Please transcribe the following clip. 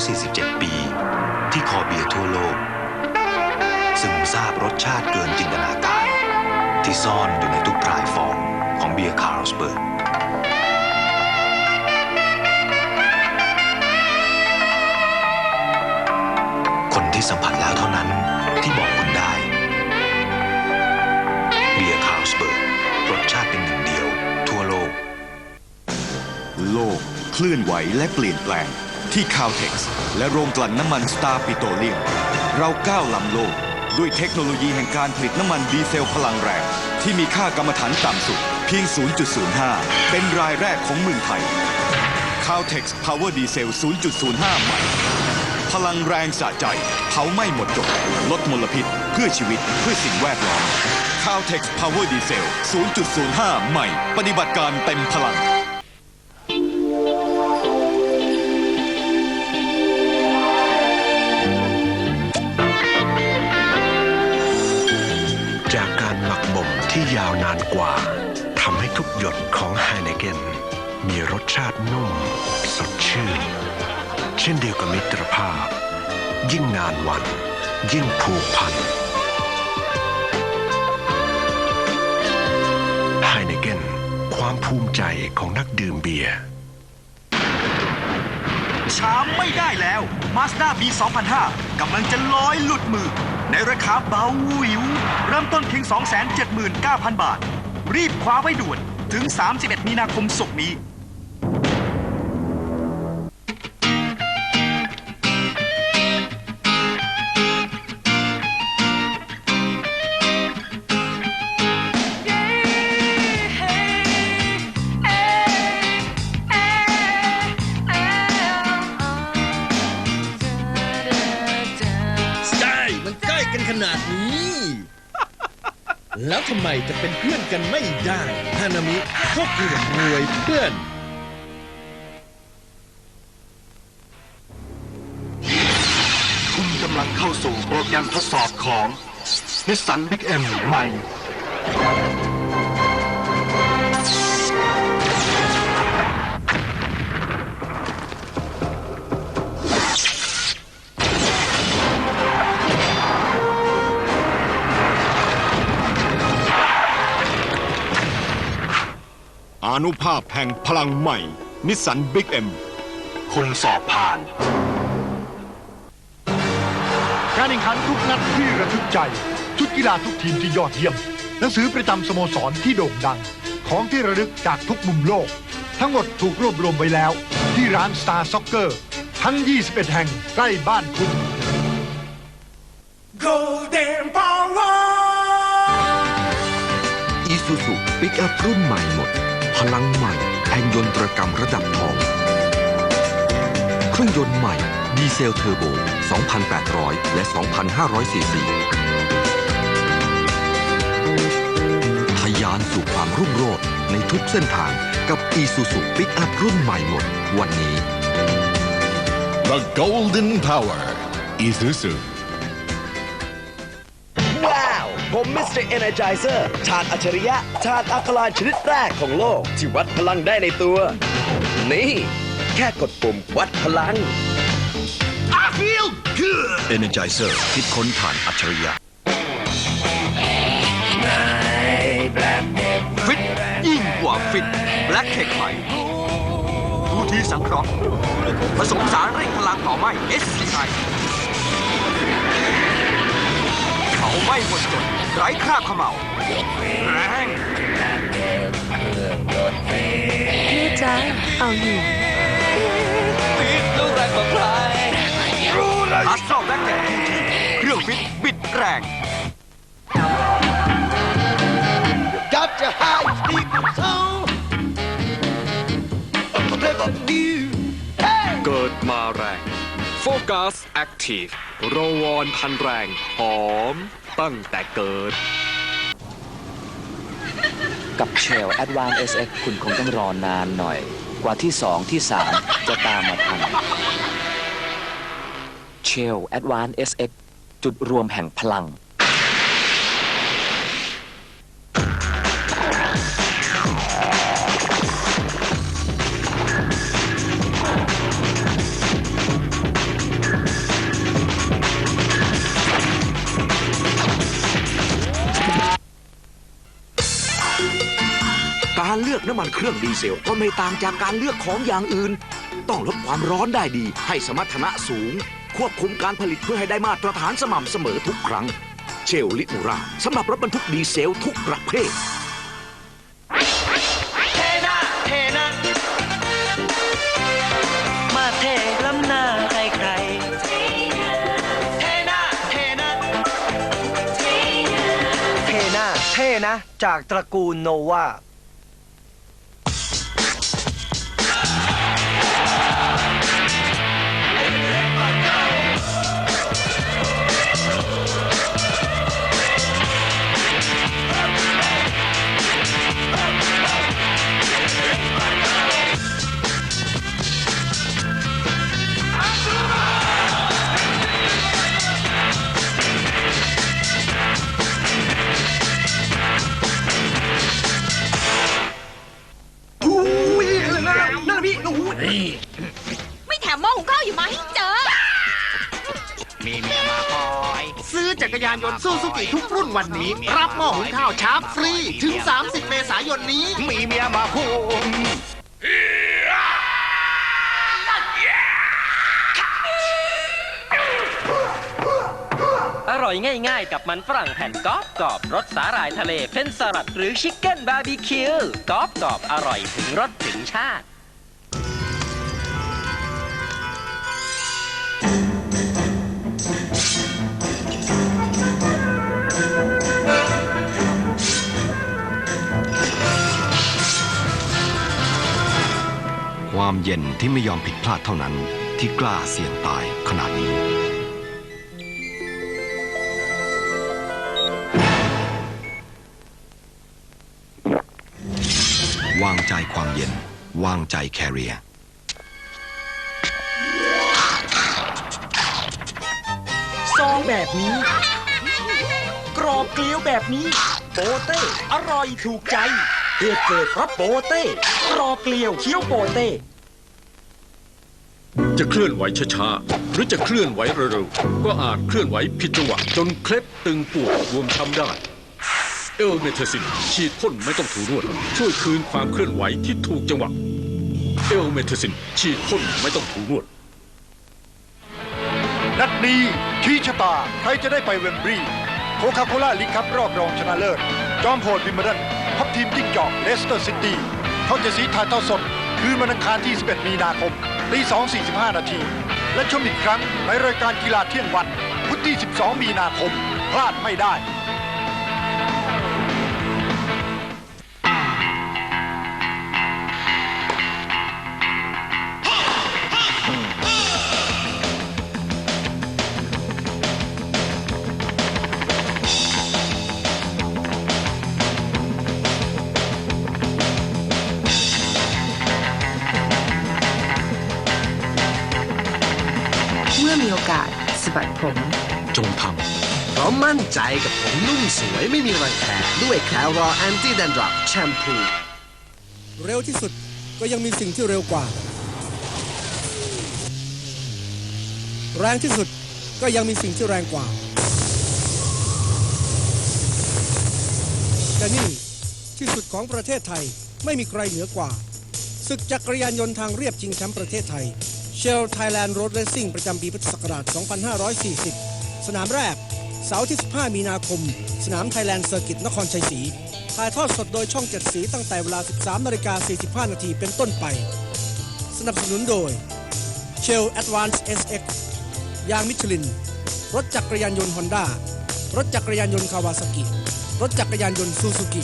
147 ปี ที่คอเบียร์ทั่วโลก ซึมซาบรสชาติเกินจินตนาการ ที่ซ่อนอยู่ในทุกพลายฟองของเบียร์คาร์ลสเบิร์กคนที่สัมผัสแล้วเท่านั้นที่บอกคุณได้ เบียร์คาร์ลสเบิร์กรสชาติเป็นหนึ่งเดียว ทั่วโลก โลกเคลื่อนไหวและเปลี่ยนแปลง ที่คาวเท็กซ์และโรงกลั่นน้ำมันสตาร์ปิโตรเลียมเราก้าวล้ำโลก ด้วยเทคโนโลยีแห่งการผลิตน้ำมันดีเซลพลังแรง ที่มีค่ากรรมฐานต่ำสุด เพียง 0.05 เป็นรายแรกของเมืองไทย c a l t e x Power Diesel 0.05 ใหม่ พลังแรงสะใจ เผาไม่หมดจด ลดมลพิษ เพื่อชีวิต เพื่อสิ่งแวดล้อม c a l t e x Power Diesel 0.05 ใหม่ ปฏิบัติการเต็มพลัง ที่ยาวนานกว่าทำให้ทุกหยดของไฮเนเกนมีรสชาตินุ่ม สดชื่น เช่นเดียวกับมิตรภาพ ยิ่งนานวัน ยิ่งผูกพันไฮเนเกนความภูมิใจของนักดื่มเบียร์ช้าไม่ได้แล้ว Mazda B 2005กำลังจะลอยหลุดมือ ในราคาเบาหวิว เริ่มต้นเพียง 279,000 บาท รีบคว้าไว้ด่วนถึง 31 มีนาคมศกนี้ แล้วทำไมจะเป็นเพื่อนกันไม่ได้ฮานามิก็คือรวยเพื่อน คุณกำลังเข้าสู่โปรแกรมทดสอบของ Nissan Big M ใหม่ อานุภาพแห่งพลังใหม่ นิสสันบิ๊กเอ็ม คุณสอบผ่าน การแข่งขันทุกนัดที่ระทึกใจ ชุดกีฬาทุกทีมที่ยอดเยี่ยม หนังสือประจำสโมสรที่โด่งดัง ของที่ระลึกจากทุกมุมโลก ทั้งหมดถูกรวบรวมไว้แล้ว ที่ร้าน Star Soccer ทั้ง 21 แห่งใกล้บ้านคุณอีซูซูปิกอัพรุ่นใหม่หมด พลังใหม่แห่งยนตรกรรมระดับทอง เครื่องยนต์ใหม่ ดีเซลเทอร์โบ 2,800 และ 2,500 ซีซีทะยานสู่ความรุ่งโรจน์ในทุกเส้นทางกับอีซูซูปิกอัพรุ่นใหม่หมด วันนี้ The Golden Power Isuzu ผมมิสเตอร์เอเนจเซอร์ชาติอัจฉริยะ ชาติอัลคาไลน์ชนิดแรกของโลก ที่วัดพลังได้ในตัว นี่ แค่กดปุ่มวัดพลัง Energizer คิดค้นผ่านอัจฉริยะฟิตยิ่งกว่าฟิตแบล็คเทคใหม่ทูทีสังเคราะห์ผสมสารเร่งพลังเผาไหม้ SCI เผาไหม้หมดจด ไร้คราบเขม่าแรงนี่จ้าเอาอยู่อัสโซแบล็คเทคทูทีเครื่องฟิตบิดแรงเกิดมาแรง โฟกัสแอคทีฟโรวอนพันแรง หอม ตั้งแต่เกิด กับเชล Advance SX คุณคงต้องรอนานหน่อย กว่าที่ 2 ที่ 3 จะตามมาทันเชล Advance SX จุดรวมแห่งพลัง อกน้ำมันเครื่องดีเซลก็ไม่ต่างจากการเลือกของอย่างอื่น ต้องลดความร้อนได้ดี ให้สมรรถนะสูง ควบคุมการผลิตเพื่อให้ได้มาตรฐานสม่ำเสมอทุกครั้ง เชลลิมูราสำหรับรถบรรทุกดีเซลทุกประเภทเทนะเทนะมาเทล้ำหน้าใครใครๆเทนะเทนะเทนะเทนะจากตระกูลโนวา ไม่แถมหม้อหุงข้าวอยู่มาให้เจอ มีเมียมาคอยซื้อจักรยานยนต์ซูซูกิทุกรุ่นวันนี้ รับหม้อหุงข้าวชาร์จฟรี ถึง 30 เมษายนนี้ มีเมียมาคุมอร่อยง่ายๆ กับมันฝรั่งแผ่นกรอบกรอบรสสาหร่ายทะเล เฟรนช์สลัดหรือชิคเก้นบาร์บีคิวกรอบกรอบอร่อยถึงรสถึงชาติ ความเย็นที่ไม่ยอมผิดพลาดเท่านั้น ที่กล้าเสี่ยงตายขนาดนี้ วางใจความเย็น วางใจแคเรียซองแบบนี้ กรอบเกลียวแบบนี้ โปเต้ อร่อยถูกใจเหตุเกิดเพราะโปเต้กรอบเกลียวเคี้ยวโปเต้ จะเคลื่อนไหวช้าๆหรือจะเคลื่อนไหวเร็วๆก็อาจเคลื่อนไหวผิดจังหวะจนเคล็ดตึงปวดบวมช้ำได้ เอลเมทาซินฉีดพ่นไม่ต้องถูนวด ช่วยคืนความเคลื่อนไหวที่ถูกจังหวะ เอลเมทาซินฉีดพ่นไม่ต้องถูนวด นัดนี้ชี้ชะตา ใครจะได้ไปเวมบรีโคคาโคล่าลีกครับรอบรองชนะเลิศ จอมโหดวิมเบิลดันทัพทีมจิ้งจอกเลสเตอร์ซิตี้เขาจะสีถ่ายทอดสด คืนวันอังคารที่ 11 มีนาคม ตี2.45 นาที และชมอีกครั้งในรายการกีฬาเที่ยงวันพุธที่ 12 มีนาคม พลาดไม่ได้ะบัดผม จงทเพราะมั่นใจกับผมนุ่มสวยไม่มีรังแคด้วยแคลรอแอนตี้แดนดรัฟแชมพูเร็วที่สุดก็ยังมีสิ่งที่เร็วกว่า แรงที่สุดก็ยังมีสิ่งที่แรงกว่า แต่นี่ที่สุดของประเทศไทยไม่มีใครเหนือกว่าศึกจักรยานยนต์ทางเรียบชิงแชมป์ประเทศไทย Shell Thailand Road Racing ประจำปีพุทธศักราช 2540 สนามแรก เสาร์ที่ 15 มีนาคม สนาม Thailand Circuit นครชัยศรี ถ่ายทอดสดโดยช่องเจ็ดสีตั้งแต่เวลา 13นาฬิกา45 นาทีเป็นต้นไป สนับสนุนโดย Shell Advance SX ยางมิชลิน รถจักรยานยนต์ฮอนด้ารถจักรยานยนต์คาวาซากิ รถจักรยานยนต์ซูซูกิ